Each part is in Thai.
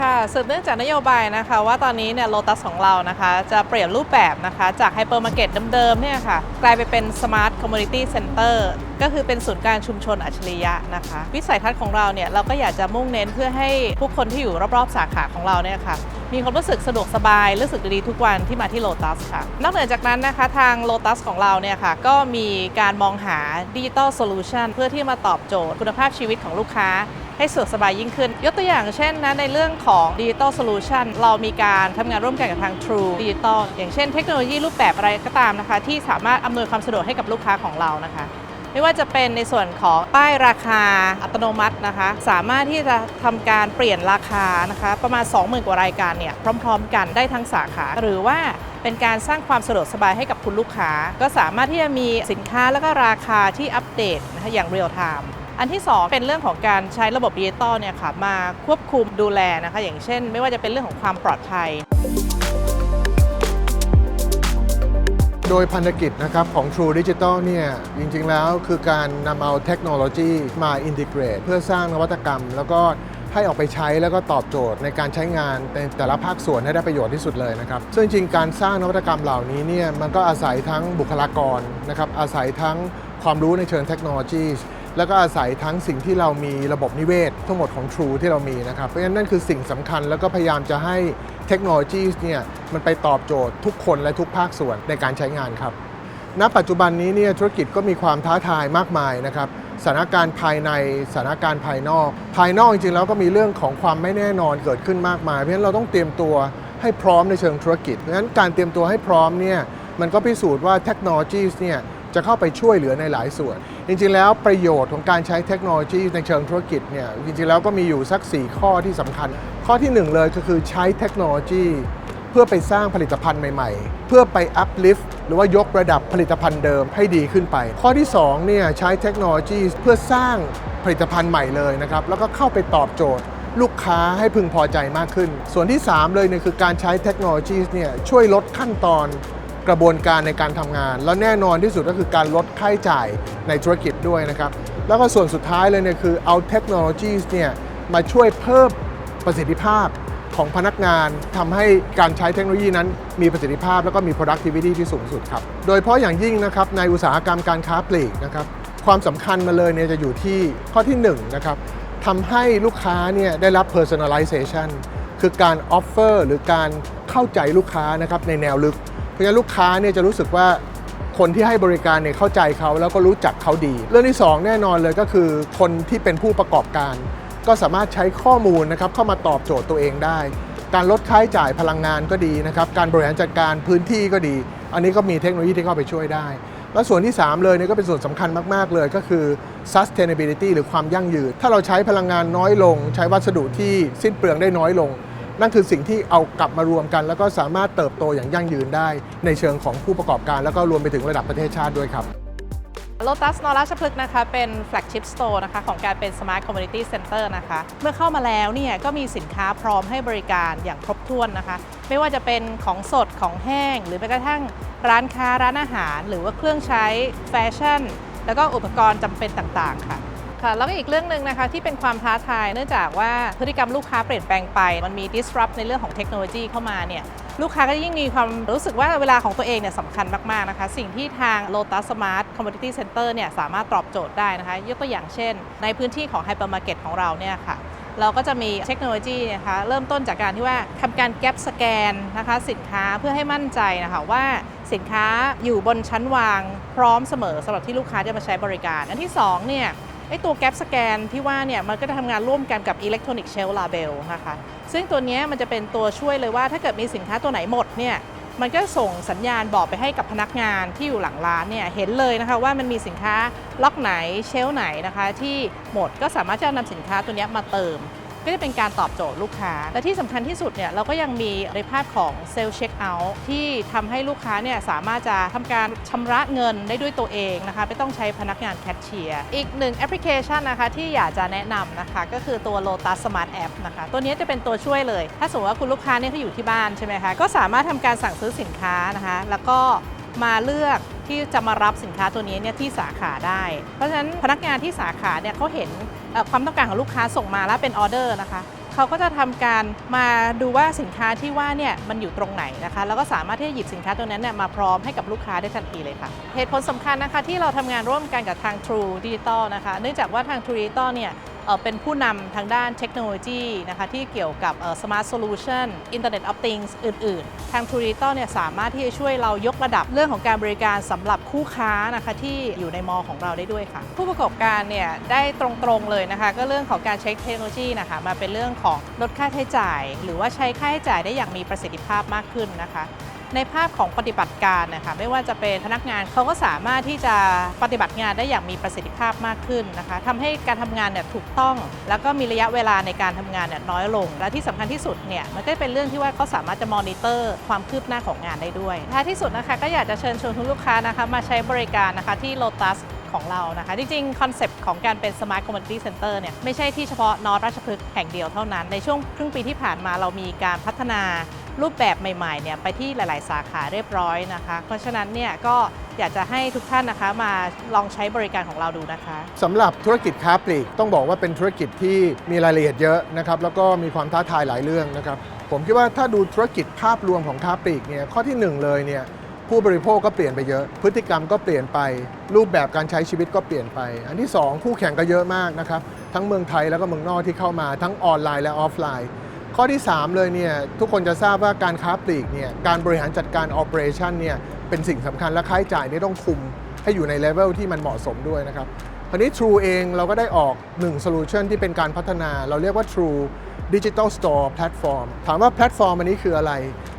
ค่ะสืบเนื่องจากนโยบายนะคะ ว่าตอนนี้เนี่ยโลตัสของเรานะคะ จะเปลี่ยนรูปแบบนะคะ จากไฮเปอร์มาร์เก็ตเดิมๆเนี่ยค่ะ กลายไปเป็นสมาร์ทคอมมูนิตี้เซ็นเตอร์ก็คือเป็นศูนย์การชุมชนอัจฉริยะนะคะ วิสัยทัศน์ของเราเนี่ย เราก็อยากจะมุ่งเน้นเพื่อให้ผู้คนที่อยู่รอบๆ สาขาของเราเนี่ยค่ะ มีความรู้สึกสะดวกสบาย รู้สึกดีๆทุกวันที่มาที่โลตัสค่ะ นอกเหนือจากนั้นนะคะ ทางโลตัสของเราเนี่ยค่ะ ก็มีการมองหาดิจิ t a ลโซลูชันเพื่อที่มาตอบโจทย์คุณภาพชีวิตของลูกค้า ให้สะดวกสบายยิ่งขึ้น ยกตัวอย่างเช่นนะในเรื่องของดิจิ t a ลโซลูชันเรามีการทำงานร่วมกันกับทาง True Digital อย่างเช่นเทคโนโลยีรูปแบบอะไรก็ตามนะคะ ที่สามารถอำนวยความสะดวกให้กับลูกค้าของเรานะคะไม่ว่าจะเป็นในส่วนของป้ายราคาอัตโนมัตินะคะ สามารถที่จะทำการเปลี่ยนราคานะคะ ประมาณ 20,000 กว่ารายการเนี่ยพร้อม ๆ กันได้ทั้งสาขา หรือว่าเป็นการสร้างความสะดวกสบายให้กับคุณลูกค้า ก็สามารถที่จะมีสินค้าแล้วก็ราคาที่อัปเดตนะคะอย่างเรียลไทม์ อันที่ 2 เป็นเรื่องของการใช้ระบบดิจิตอลเนี่ยค่ะมาควบคุมดูแลนะคะอย่างเช่น ไม่ว่าจะเป็นเรื่องของความปลอดภัย โดยพันธกิจนะครับของ True Digital เนี่ยจริงๆแล้วคือการนำเอาเทคโนโลยีมาอินทิเกรตเพื่อสร้างนวัตกรรม แล้วก็ให้ออกไปใช้แล้วก็ตอบโจทย์ในการใช้งานในแต่ละภาคส่วนให้ได้ประโยชน์ที่สุดเลยนะครับ ซึ่งจริงๆการสร้างนวัตกรรมเหล่านี้เนี่ยมันก็อาศัยทั้งบุคลากรนะครับอาศัยทั้งความรู้ในเชิงเทคโนโลยี แล้วก็อาศัยทั้งสิ่งที่เรามีระบบนิเวศ ทั้งหมดของ True ที่เรามีนะครับ เพราะฉะนั้นนั่นคือสิ่งสำคัญแล้วก็พยายามจะให้เทคโนโลยีเนี่ยมันไปตอบโจทย์ทุกคนและทุกภาคส่วนในการใช้งานครับ ณ ปัจจุบันนี้เนี่ยธุรกิจก็มีความท้าทายมากมายนะครับสถานการณ์ภายในสถานการณ์ภายนอก ภายนอกจริงๆแล้วก็มีเรื่องของความไม่แน่นอนเกิดขึ้นมากมาย เพราะฉะนั้นเราต้องเตรียมตัวให้พร้อมในเชิงธุรกิจเพราะฉะนั้นการเตรียมตัวให้พร้อมเนี่ยมันก็พิสูจน์ว่าเทคโนโลยีเนี่ย จะเข้าไปช่วยเหลือในหลายส่วน จริงๆ แล้วประโยชน์ของการใช้เทคโนโลยีในเชิงธุรกิจเนี่ยจริงๆ แล้วก็มีอยู่สัก 4 ข้อที่สำคัญ ข้อที่หนึ่งเลยก็คือใช้เทคโนโลยีเพื่อไปสร้างผลิตภัณฑ์ใหม่ๆ เพื่อไป uplift หรือว่ายกระดับผลิตภัณฑ์เดิมให้ดีขึ้นไป ข้อที่2เนี่ยใช้เทคโนโลยีเพื่อสร้างผลิตภัณฑ์ใหม่เลยนะครับแล้วก็เข้าไปตอบโจทย์ลูกค้าให้พึงพอใจมากขึ้น ส่วนที่ 3 เลยเนี่ยคือการใช้เทคโนโลยีเนี่ยช่วยลดขั้นตอน กระบวนการในการทำงาน แล้วแน่นอนที่สุดก็คือการลดค่าใช้จ่ายในธุรกิจด้วยนะครับ แล้วก็ส่วนสุดท้ายเลยเนี่ยคือเอาเทคโนโลยีเนี่ยมาช่วยเพิ่มประสิทธิภาพของพนักงานทำให้การใช้เทคโนโลยีนั้นมีประสิทธิภาพแล้วก็มี productivity ที่สูงสุดครับ โดยเฉพาะอย่างยิ่งนะครับในอุตสาหกรรมการค้าปลีกนะครับความสำคัญมาเลยเนี่ยจะอยู่ที่ข้อที่1นะครับทำให้ลูกค้าเนี่ยได้รับ personalization คือการ offer หรือการเข้าใจลูกค้านะครับในแนวลึก ราะฉะนั้นลูกค้าเนี่ยจะรู้สึกว่าคนที่ให้บริการเนี่ยเข้าใจเขาแล้วก็รู้จักเขาดี เรื่องที่ 2 แน่นอนเลยก็คือคนที่เป็นผู้ประกอบการ ก็สามารถใช้ข้อมูลนะครับเข้ามาตอบโจทย์ตัวเองได้ การลดค่าใช้จ่ายพลังงานก็ดีนะครับการบริหารจัดการพื้นที่ก็ดี อันนี้ก็มีเทคโนโลยีที่เข้าไปช่วยได้ แล้วส่วนที่ 3 เลยเนี่ยก็เป็นส่วนสำคัญมาก ๆ เลยก็คือ sustainability หรือความยั่งยืน ถ้าเราใช้พลังงานน้อยลง ใช้วัสดุที่สิ้นเปลืองได้น้อยลง นั่นคือสิ่งที่เอากลับมารวมกัน แล้วก็สามารถเติบโตอย่างยั่งยืนได้ ในเชิงของผู้ประกอบการ แล้วก็รวมไปถึงระดับประเทศชาติด้วยครับโลตัสนอราชพฤกษ์นะคะเป็นแฟลกชิพสโตร์นะคะของการเป็น Smart Community Center นะคะเมื่อเข้ามาแล้วเนี่ยก็มีสินค้าพร้อมให้บริการอย่างครบถ้วนนะคะ ไม่ว่าจะเป็นของสดของแห้ง หรือแม้กระทั่งร้านค้าร้านอาหาร หรือว่าเครื่องใช้แฟชั่น แล้วก็อุปกรณ์จำเป็นต่างๆค่ะ ค่ะแล้วก็อีกเรื่องหนึ่งนะคะที่เป็นความท้าทาย เนื่องจากว่าพฤติกรรมลูกค้าเปลี่ยนแปลงไป มันมี disrupt ในเรื่องของเทคโนโลยีเข้ามาเนี่ยลูกค้าก็ยิ่งมีความรู้สึกว่าเวลาของตัวเองเนี่ยสำคัญมาก ๆ นะคะ สิ่งที่ทาง Lotus Smart Commodity Center เนี่ยสามารถตอบโจทย์ได้นะคะ ยกตัวอย่างเช่น ในพื้นที่ของ Hypermarket ของเราเนี่ยค่ะเราก็จะมีเทคโนโลยีนะคะเริ่มต้นจากการที่ว่าทำการแก p สแกนนะคะสินค้าเพื่อให้มั่นใจนะคะว่าสินค้าอยู่บนชั้นวางพร้อมเสมอสำหรับที่ลูกค้าจะมาใช้บริการ อันที่สองเนี่ย ไอตัวแก p สแกนที่ว่าเนี่ยมันก็จะทำงานร่วมกันกับอิเล็กทรอนิกส์เชลลาเบลนะคะซึ่งตัวนี้มันจะเป็นตัวช่วยเลยว่าถ้าเกิดมีสินค้าตัวไหนหมดเนี่ยมันก็ส่งสัญญาณบอกไปให้กับพนักงานที่อยู่หลังร้านเนี่ยเห็นเลยนะคะว่ามันมีสินค้าล็อกไหนเชลไหนนะคะ ที่หมดก็สามารถจะนำสินค้าตัวนี้มาเติม ก็จะเป็นการตอบโจทย์ลูกค้า และที่สำคัญที่สุดเนี่ยเราก็ยังมีในภาพของเซลล์เช็คเอาท์ที่ทำให้ลูกค้าเนี่ยสามารถจะทำการชำระเงินได้ด้วยตัวเองนะคะไม่ต้องใช้พนักงานแคชเชียร์อีกหนึ่งแอปพลิเคชันนะคะที่อยากจะแนะนำนะคะก็คือตัว Lotus Smart App นะคะตัวนี้จะเป็นตัวช่วยเลย ถ้าสมมติว่าคุณลูกค้าเนี่ยเขาอยู่ที่บ้านใช่ไหมคะก็สามารถทำการสั่งซื้อสินค้านะคะแล้วก็มาเลือกที่จะมารับสินค้าตัวนี้เนี่ยที่สาขาได้ เพราะฉะนั้นพนักงานที่สาขาเนี่ยเขาเห็น ความต้องการของลูกค้าส่งมาแล้วเป็นออเดอร์นะคะเขาก็จะทำการมาดูว่าสินค้าที่ว่าเนี่ยมันอยู่ตรงไหนนะคะ แล้วก็สามารถที่จะหยิบสินค้าตัวนั้นเนี่ยมาพร้อมให้กับลูกค้าได้ทันทีเลยค่ะ เหตุผลสำคัญนะคะที่เราทำงานร่วมกันกับทาง True Digital นะคะ เนื่องจากว่าทาง True Digital เนี่ย เป็นผู้นำทางด้านเทคโนโลยีนะคะที่เกี่ยวกับเอ่อ Smart Solution Internet of Things อื่น ๆ ทาง True Digital เนี่ยสามารถที่จะช่วยเรายกระดับเรื่องของการบริการสำหรับคู่ค้านะคะที่อยู่ในมอของเราได้ด้วยค่ะ ผู้ประกอบการเนี่ยได้ตรงๆเลยนะคะก็เรื่องของการใช้เทคโนโลยีนะคะมาเป็นเรื่องของลดค่าใช้จ่าย หรือว่าใช้ค่าใช้จ่ายได้อย่างมีประสิทธิภาพมากขึ้นนะคะ ในภาพของปฏิบัติการนะคะไม่ว่าจะเป็นพนักงานเขาก็สามารถที่จะปฏิบัติงานได้อย่างมีประสิทธิภาพมากขึ้นนะคะทำให้การทำงานเนี่ยถูกต้อง แล้วก็มีระยะเวลาในการทำงานเนี่ยน้อยลง และที่สำคัญที่สุดเนี่ยมันก็เป็นเรื่องที่ว่าเขาสามารถจะมอนิเตอร์ความคืบหน้าของงานได้ด้วยท้ายที่สุดนะคะก็อยากจะเชิญชวนทุกลูกค้านะคะมาใช้บริการนะคะที่ Lotus ของเรานะคะ จริงๆ คอนเซปต์ของการเป็น Smart Community Center เนี่ยไม่ใช่ที่เฉพาะนอตราชพฤกษ์แห่งเดียวเท่านั้น ในช่วงครึ่งปีที่ผ่านมาเรามีการพัฒนา รูปแบบใหม่ๆเนี่ยไปที่หลาย ๆ สาขาเรียบร้อยนะคะ เพราะฉะนั้นเนี่ยก็อยากจะให้ทุกท่านนะคะมาลองใช้บริการของเราดูนะคะสำหรับธุรกิจค้าปลีกต้องบอกว่าเป็นธุรกิจที่มีรายละเอียดเยอะนะครับแล้วก็มีความท้าทายหลายเรื่องนะครับ ผมคิดว่าถ้าดูธุรกิจภาพรวมของค้าปลีกเนี่ยข้อที่หนึ่งเลยเนี่ยผู้บริโภคก็เปลี่ยนไปเยอะ พฤติกรรมก็เปลี่ยนไป รูปแบบการใช้ชีวิตก็เปลี่ยนไป อันที่สองคู่แข่งก็เยอะมากนะครับ ทั้งเมืองไทยแล้วก็เมืองนอกที่เข้ามาทั้งออนไลน์และออฟไลน์ ข้อที่ 3 เลยเนี่ยทุกคนจะทราบว่าการค้าปลีกเนี่ยการบริหารจัดการ operation เนี่ยเป็นสิ่งสำคัญและค่าใช้จ่ายนี่ต้องคุมให้อยู่ในเลเวลที่มันเหมาะสมด้วยนะครับคราวนี้ True เองเราก็ได้ออก 1 solution ที่เป็นการพัฒนา เราเรียกว่า True Digital Store Platform ถามว่าแพลตฟอร์มอันนี้คืออะไร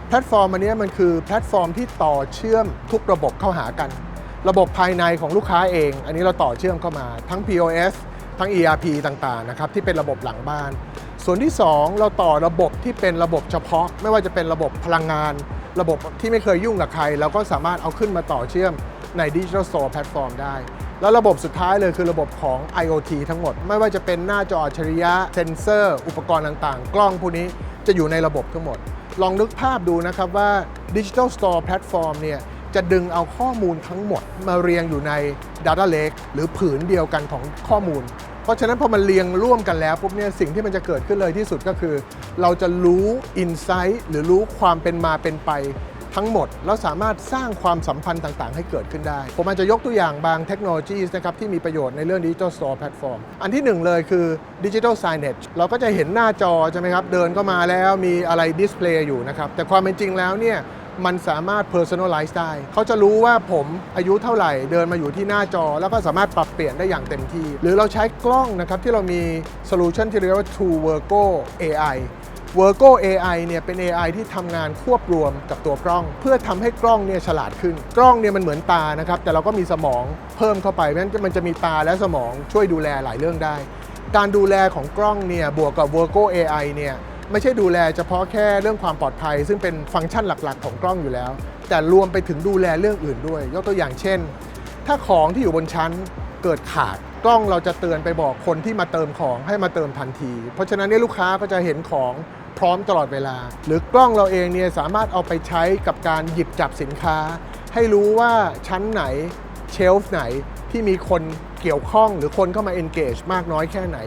แพลตฟอร์มอันนี้มันคือแพลตฟอร์มที่ต่อเชื่อมทุกระบบเข้าหากัน ระบบภายในของลูกค้าเอง อันนี้เราต่อเชื่อมเข้ามา ทั้ง POS ทั้ง ERP ต่างๆนะครับที่เป็นระบบหลังบ้าน ส่วนที่ 2 เราต่อระบบที่เป็นระบบเฉพาะ ไม่ว่าจะเป็นระบบพลังงาน ระบบที่ไม่เคยยุ่งกับใครเราก็สามารถเอาขึ้นมาต่อเชื่อมใน Digital Store Platform ได้ แล้วระบบสุดท้ายเลยคือระบบของ IoT ทั้งหมด ไม่ว่าจะเป็นหน้าจออัจฉริยะ เซ็นเซอร์ อุปกรณ์ต่างๆ กล้องพวกนี้จะอยู่ในระบบทั้งหมด ลองนึกภาพดูนะครับว่า Digital Store Platform เนี่ยจะดึงเอาข้อมูลทั้งหมดมาเรียงอยู่ใน Data Lake หรือผืนเดียวกันของข้อมูล ราะฉะนั้นพอมันเรียงร่วมกันแล้วปุ๊บเนี่ยสิ่งที่มันจะเกิดขึ้นเลยที่สุดก็คือ เราจะรู้ Insight หรือรู้ความเป็นมาเป็นไปทั้งหมด แล้วสามารถสร้างความสัมพันธ์ต่างๆ ให้เกิดขึ้นได้ ผมอาจจะยกตัวอย่างบางเทคโนโลยีนะครับที่มีประโยชน์ในเรื่อง Digital Store Platform อันที่หนึ่งเลยคือ Digital Signage เราก็จะเห็นหน้าจอใช่ไหมครับเดินเข้ามาแล้วมีอะไรดิสเพลย์อยู่นะครับแต่ความเป็นจริงแล้วเนี่ย มันสามารถ personalize ได้ เขาจะรู้ว่าผมอายุเท่าไหร่เดินมาอยู่ที่หน้าจอ แล้วก็สามารถปรับเปลี่ยนได้อย่างเต็มที่ หรือเราใช้กล้องนะครับที่เรามีโซลูชันที่เรียกว่า True Virgo AI Virgo AI เนี่ยเป็น AI ที่ทำงานควบรวมกับตัวกล้อง เพื่อทำให้กล้องเนี่ยฉลาดขึ้น กล้องเนี่ยมันเหมือนตานะครับ แต่เราก็มีสมองเพิ่มเข้าไปเพราะฉะนั้นมันจะมีตาและสมองช่วยดูแลหลายเรื่องได้ การดูแลของกล้องเนี่ยบวกกับ Virgo AI เนี่ย ไม่ใช่ดูแลเฉพาะแค่เรื่องความปลอดภัย ซึ่งเป็นฟังก์ชันหลักๆ ของกล้องอยู่แล้ว แต่รวมไปถึงดูแลเรื่องอื่นด้วย ยกตัวอย่างเช่น ถ้าของที่อยู่บนชั้นเกิดขาดกล้องเราจะเตือนไปบอกคนที่มาเติมของให้มาเติมทันที เพราะฉะนั้นเนี่ยลูกค้าก็จะเห็นของพร้อมตลอดเวลา หรือกล้องเราเองเนี่ยสามารถเอาไปใช้กับการหยิบจับสินค้า ให้รู้ว่าชั้นไหนเชลฟ์ไหน ที่มีคนเกี่ยวข้องหรือคนเข้ามา engage มากน้อยแค่ไหน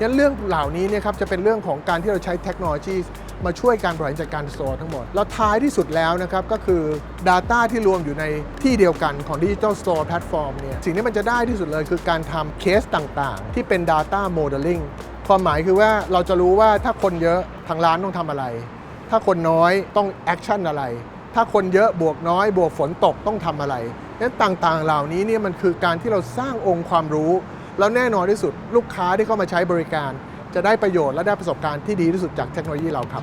งั้นเรื่องเหล่านี้เนี่ยครับจะเป็นเรื่องของการที่เราใช้เทคโนโลยีมาช่วยการบริหารจัดการโตร์ทั้งหมด แล้วท้ายที่สุดแล้วนะครับก็คือ Data ที่รวมอยู่ในที่เดียวกันของ Digital Store Platform เนี่ยสิ่งที่มันจะได้ที่สุดเลยคือการทำเคสต่างๆ ที่เป็น Data Modeling ความหมายคือว่าเราจะรู้ว่าถ้าคนเยอะทางร้านต้องทำอะไร ถ้าคนน้อยต้องแอคชั่นอะไร ถ้าคนเยอะบวกน้อย บวกฝนตกต้องทำอะไร นั้นต่างๆ เหล่านี้เนี่ยมันคือการที่เราสร้างองค์ความรู้ แล้วแน่นอนที่สุดลูกค้าที่เข้ามาใช้บริการ จะได้ประโยชน์และได้ประสบการณ์ที่ดีที่สุดจากเทคโนโลยีเราครับ